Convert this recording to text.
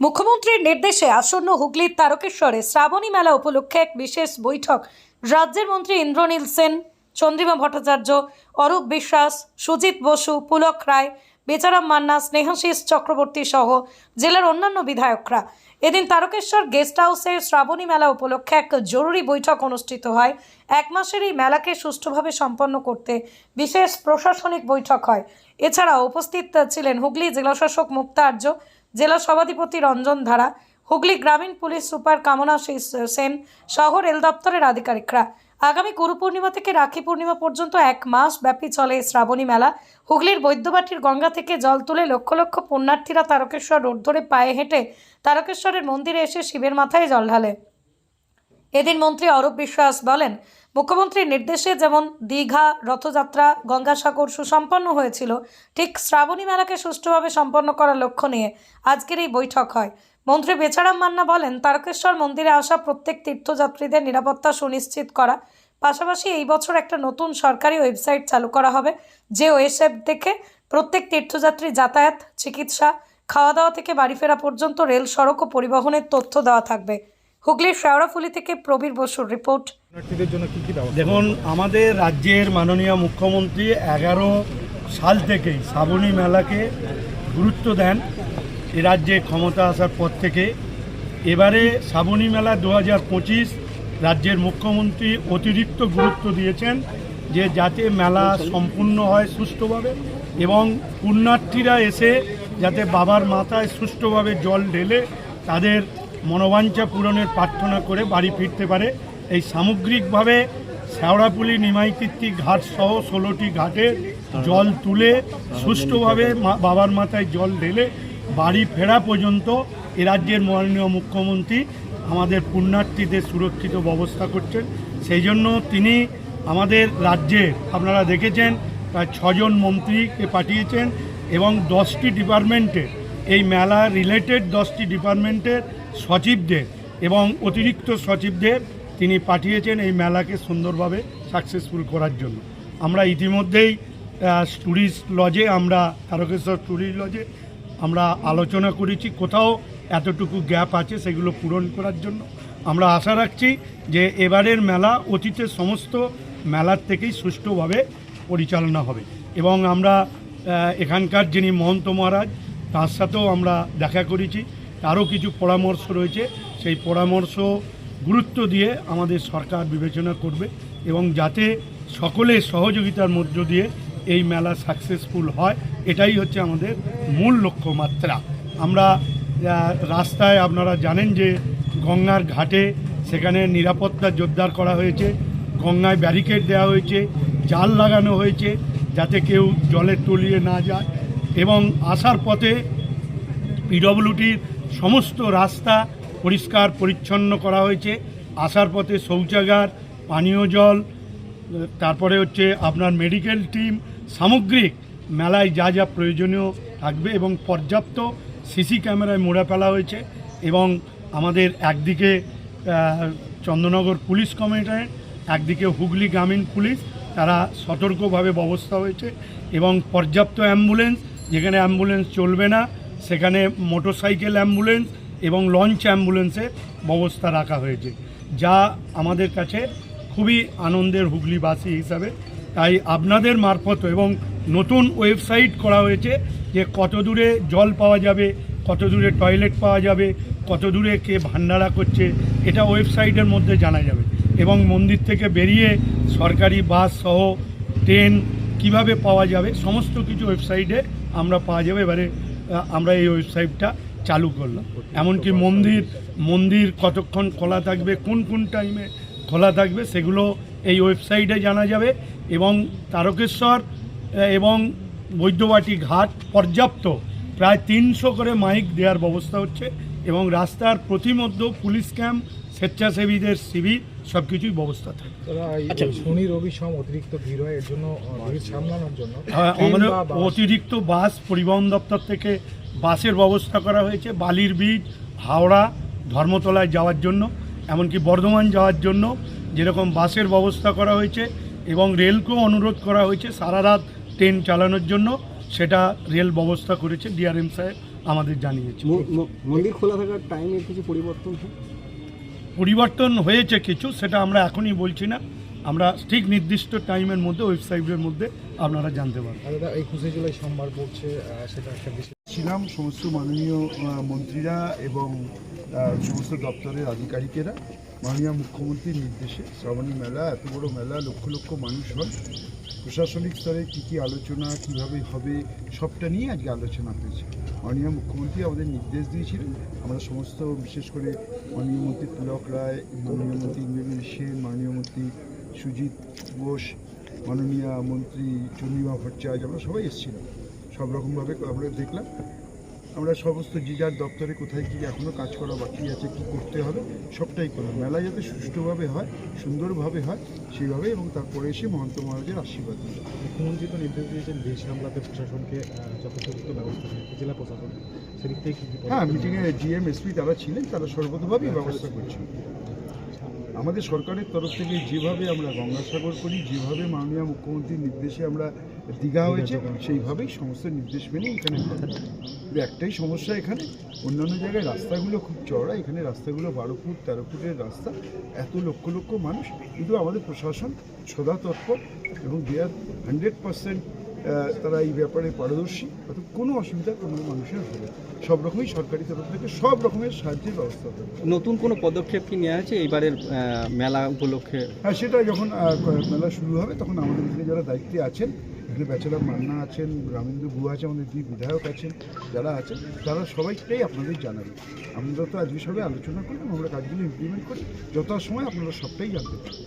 মুখ্যমন্ত্রীর নির্দেশে আসন্ন হুগলির তারকেশ্বরে শ্রাবণী মেলা উপলক্ষে এক বিশেষ বৈঠক। রাজ্যের মন্ত্রী ইন্দ্রনীল সেন, চন্দ্রিমা ভট্টাচার্য, অরূপ বিশ্বাস, সুজিত বসু, পুলক রায়, বেচারাম মান্না, স্নেহাশিস চক্রবর্তী সহ জেলার অন্যান্য বিধায়করা। এদিন তারকেশ্বর গেস্ট হাউসে শ্রাবণী মেলা উপলক্ষে এক জরুরি বৈঠক অনুষ্ঠিত হয়। এক মাসের এই মেলাকে সুষ্ঠুভাবে সম্পন্ন করতে বিশেষ প্রশাসনিক বৈঠক হয়। এছাড়াও উপস্থিত ছিলেন হুগলি জেলাশাসক মুক্তা আর্য জেলা সভাধিপতি রঞ্জন ধারা, হুগলি গ্রামীণ পুলিশ সুপার কামনা সেন সহ রেল দপ্তরের আধিকারিকরা। আগামী গুরু পূর্ণিমা থেকে রাখি পূর্ণিমা পর্যন্ত এক মাস ব্যাপী চলে শ্রাবণী মেলা। হুগলির বৈদ্যবাটির গঙ্গা থেকে জল তুলে লক্ষ লক্ষ পুণ্যার্থীরা তারকেশ্বর রোড ধরে পায়ে হেঁটে তারকেশ্বরের মন্দিরে এসে শিবের মাথায় জল ঢালে। এদিন মন্ত্রী অরূপ বিশ্বাস বলেন মুখ্যমন্ত্রীর নির্দেশে যেমন দীঘা, রথযাত্রা, গঙ্গাসাগর সুসম্পন্ন হয়েছিল, ঠিক শ্রাবণী মেলাকে সুষ্ঠুভাবে সম্পন্ন করার লক্ষ্য নিয়ে আজকের এই বৈঠক হয়। মন্ত্রী বেচারাম মান্না বলেন, তারকেশ্বর মন্দিরে আসা প্রত্যেক তীর্থযাত্রীদের নিরাপত্তা সুনিশ্চিত করা, পাশাপাশি এই বছর একটা নতুন সরকারি ওয়েবসাইট চালু করা হবে, যে ওয়েবসাইট থেকে প্রত্যেক তীর্থযাত্রী যাতায়াত, চিকিৎসা খাওয়া দাওয়া থেকে বাড়ি ফেরা পর্যন্ত রেল সড়ক ও পরিবহনের তথ্য দেওয়া থাকবে। হুগলির শেওড়াফুলি থেকে প্রবীর বসুর রিপোর্ট। শরণার্থীদের জন্য কি কি ব্যবস্থা দেখুন আমাদের রাজ্যের মাননীয় মুখ্যমন্ত্রী এগারো সাল থেকেই শ্রাবণী মেলাকে গুরুত্ব দেন এ রাজ্যে ক্ষমতা আসার পর থেকে। এবারে শ্রাবণী মেলা দু হাজার পঁচিশ রাজ্যের মুখ্যমন্ত্রী অতিরিক্ত গুরুত্ব দিয়েছেন যে যাতে মেলা সম্পূর্ণ হয় সুষ্ঠুভাবে এবং পুণ্যার্থীরা এসে যাতে বাবার মাথায় সুষ্ঠুভাবে জল ঢেলে তাদের মনোবাঞ্ছা পূরণের প্রার্থনা করে বাড়ি ফিরতে পারে। এই সামগ্রিকভাবে শেওড়াপুলি নিমাইকীর্তি ঘাট সহ ষোলোটি ঘাটে জল তুলে সুষ্ঠুভাবে বাবার মাথায় জল ঢেলে বাড়ি ফেরা পর্যন্ত এ রাজ্যের মাননীয় মুখ্যমন্ত্রী আমাদের পুণ্যার্থীদের সুরক্ষিত ব্যবস্থা করছেন। সেই জন্য তিনি আমাদের রাজ্যে, আপনারা দেখেছেন, প্রায় ছজন মন্ত্রীকে পাঠিয়েছেন এবং দশটি ডিপার্টমেন্টে, এই মেলা রিলেটেড দশটি ডিপার্টমেন্টের সচিবদের এবং অতিরিক্ত সচিবদের তিনি পাঠিয়েছেন এই মেলাকে সুন্দরভাবে সাকসেসফুল করার জন্য। আমরা ইতিমধ্যেই ট্যুরিস্ট লজে আমরা, তারকেশ্বর ট্যুরিস্ট লজে আমরা আলোচনা করেছি, কোথাও এতটুকু গ্যাপ আছে সেগুলো পূরণ করার জন্য। আমরা আশা রাখছি যে এবারের মেলা অতীতের সমস্ত মেলার থেকেই সুষ্ঠুভাবে পরিচালনা হবে। এবং আমরা এখানকার যিনি মহন্ত মহারাজ, তার সাথেও আমরা দেখা করেছি। তারও কিছু পরামর্শ রয়েছে। সেই পরামর্শ গুরুত্ব দিয়ে আমাদের সরকার বিবেচনা করবে এবং যাতে সকলের সহযোগিতার মধ্য দিয়ে এই মেলা সাকসেসফুল হয়, এটাই হচ্ছে আমাদের মূল লক্ষ্যমাত্রা। আমরা রাস্তায় আপনারা জানেন যে গঙ্গার ঘাটে সেখানে নিরাপত্তা জোরদার করা হয়েছে, গঙ্গায় ব্যারিকেড দেওয়া হয়েছে, জাল লাগানো হয়েছে যাতে কেউ জলে তলিয়ে না যায় এবং আসার পথে পিডব্লিউটির সমস্ত রাস্তা পরিষ্কার, পরিচ্ছন্ন করা হয়েছে। আসার পথে শৌচাগার, পানীয় জল, তারপরে হচ্ছে আপনার মেডিকেল টিম সামগ্রিক মেলায় যা যা প্রয়োজনীয় থাকবে এবং পর্যাপ্ত সিসি ক্যামেরায় মোড়া ফেলা হয়েছে এবং আমাদের একদিকে চন্দ্রনগর পুলিশ কমিশনারেট, একদিকে হুগলি গ্রামীণ পুলিশ, তারা সতর্কভাবে ব্যবস্থা হয়েছে এবং পর্যাপ্ত অ্যাম্বুলেন্স যেখানে অ্যাম্বুলেন্স চলবে না সেখানে মোটরসাইকেল অ্যাম্বুলেন্স এবং লঞ্চ অ্যাম্বুলেন্সের ব্যবস্থা রাখা হয়েছে, যা আমাদের কাছে খুবই আনন্দের হুগলিবাসী হিসাবে। তাই আপনাদের মারফত এবং নতুন ওয়েবসাইট করা হয়েছে যে কত দূরে জল পাওয়া যাবে কত দূরে টয়লেট পাওয়া যাবে কত দূরে কে ভান্ডারা করছে, এটা ওয়েবসাইটের মধ্যে জানা যাবে। এবং মন্দির থেকে বেরিয়ে সরকারি বাস সহ ট্রেন কীভাবে পাওয়া যাবে, সমস্ত কিছু ওয়েবসাইটে আমরা পাওয়া যাবে। এবারে আমরা এই ওয়েবসাইটটা চালু করলাম। এমনকি মন্দির মন্দির কতক্ষণ খোলা থাকবে কোন কোন টাইমে খোলা থাকবে সেগুলো এই ওয়েবসাইটে জানা যাবে এবং তারকেশ্বর এবং বৈদ্যবাটি ঘাট পর্যাপ্ত। প্রায় তিনশো করে মাইক দেওয়ার ব্যবস্থা হচ্ছে এবং রাস্তার প্রতিমধ্য পুলিশ ক্যাম্প স্বেচ্ছাসেবীদের শিবির সব কিছুই ব্যবস্থা থাকে। শনি রবি সম অতিরিক্ত ভিড় হয় এর জন্য সামলানোর জন্য। হ্যাঁ, আমাদের বাস- অতিরিক্ত বাস পরিবহন দপ্তর থেকে বাসের ব্যবস্থা করা হয়েছে বালির বীজ হাওড়া ধর্মতলায় যাওয়ার জন্য এমনকি বর্ধমান যাওয়ার জন্য। যেরকম বাসের ব্যবস্থা করা হয়েছে এবং রেলকেও অনুরোধ করা হয়েছে সারা রাত ট্রেন চালানোর জন্য সেটা রেল ব্যবস্থা করেছে ডিআরএম সাহেব আমাদের জানিয়েছে। মন্দির খোলা থাকার টাইমে কিছু পরিবর্তন হয়? পরিবর্তন হয়েছে কিছু সেটা আমরা এখনই বলছি না। আমরা ঠিক নির্দিষ্ট টাইমের মধ্যে ওয়েবসাইটের মধ্যে আপনারা জানতে পারবেন। একুশে জুলাই সোমবার পড়ছে সেটা একটা বিশেষ ছিলাম সমস্ত মাননীয় মন্ত্রীরা এবং সমস্ত দপ্তরের আধিকারিকেরা। মাননীয় মুখ্যমন্ত্রীর নির্দেশে শ্রাবণী মেলা এত বড় মেলা লক্ষ লক্ষ মানুষ হয়। প্রশাসনিক স্তরে কী কী আলোচনা, কীভাবে হবে, সবটা নিয়ে আজকে আলোচনা হয়েছে। মাননীয় মুখ্যমন্ত্রী আমাদের নির্দেশ দিয়েছিলেন, আমরা সমস্ত, বিশেষ করে মাননীয় মন্ত্রী পুলক রায়, মাননীয় মন্ত্রী ইন্দ্রনীল সেন, মাননীয় মন্ত্রী সুজিত বোস, মাননীয় মন্ত্রী চন্দ্রিমা ভট্টাচার্য, আমরা সবাই এসেছিলাম। সব রকমভাবে আমরা দেখলাম। আমরা সমস্ত যে যার দপ্তরে কোথায় কী এখনও কাজ করা বাকি আছে কি করতে হবে সবটাই করলাম। মেলা যাতে সুষ্ঠুভাবে হয় সুন্দরভাবে হয় সেইভাবে এবং তারপরে এসে মহন্ত মহারাজের আশীর্বাদ মুখ্যমন্ত্রী তো নির্দেশ দিয়েছেন ভিড় সামলাতে প্রশাসনকে যথোপযুক্ত ব্যবস্থা জেলা প্রশাসন। সেদিক থেকে হ্যাঁ মিটিংয়ে জিএম এসপি তারা ছিলেন তারা সর্বতভাবেই ব্যবস্থা করছেন। আমাদের সরকারের তরফ থেকে যেভাবে আমরা গঙ্গাসাগর করি যেভাবে মাননীয় মুখ্যমন্ত্রীর নির্দেশে আমরা দীঘা হয়েছে সেইভাবেই সমস্ত নির্দেশ মেনে এখানে একটাই সমস্যা এখানে অন্যান্য জায়গায় রাস্তাগুলো খুব চওড়া এখানে রাস্তাগুলো বারো ফুট তেরো ফুটের রাস্তা এত লক্ষ লক্ষ মানুষ। কিন্তু আমাদের প্রশাসন সদা তৎপর এবং দে আর হান্ড্রেড পার্সেন্ট তারা এই ব্যাপারে পারদর্শী অর্থাৎ কোনো অসুবিধা কোনো মানুষের হবে। সব রকমই সরকারি তরফ থেকে সব রকমের সাহায্যের ব্যবস্থা হবে নতুন কোনো পদক্ষেপ কি নেওয়া আছে এইবারের মেলা উপলক্ষে? হ্যাঁ সেটা যখন মেলা শুরু হবে তখন আমাদের এখানে যারা দায়িত্বে আছেন এখানে ব্যাচেলার মান্না আছেন, রামেন্দ্র গুহা আছে আমাদের দুই বিধায়ক আছেন, যারা আছেন, তারা সবাইটাই আপনাদের জানাবে। আমরা তো আজকে সবাই আলোচনা করলাম, আমরা কাজগুলো ইমপ্লিমেন্ট করি, যথাসময় সময় আপনারা সবটাই জানতে পারবেন।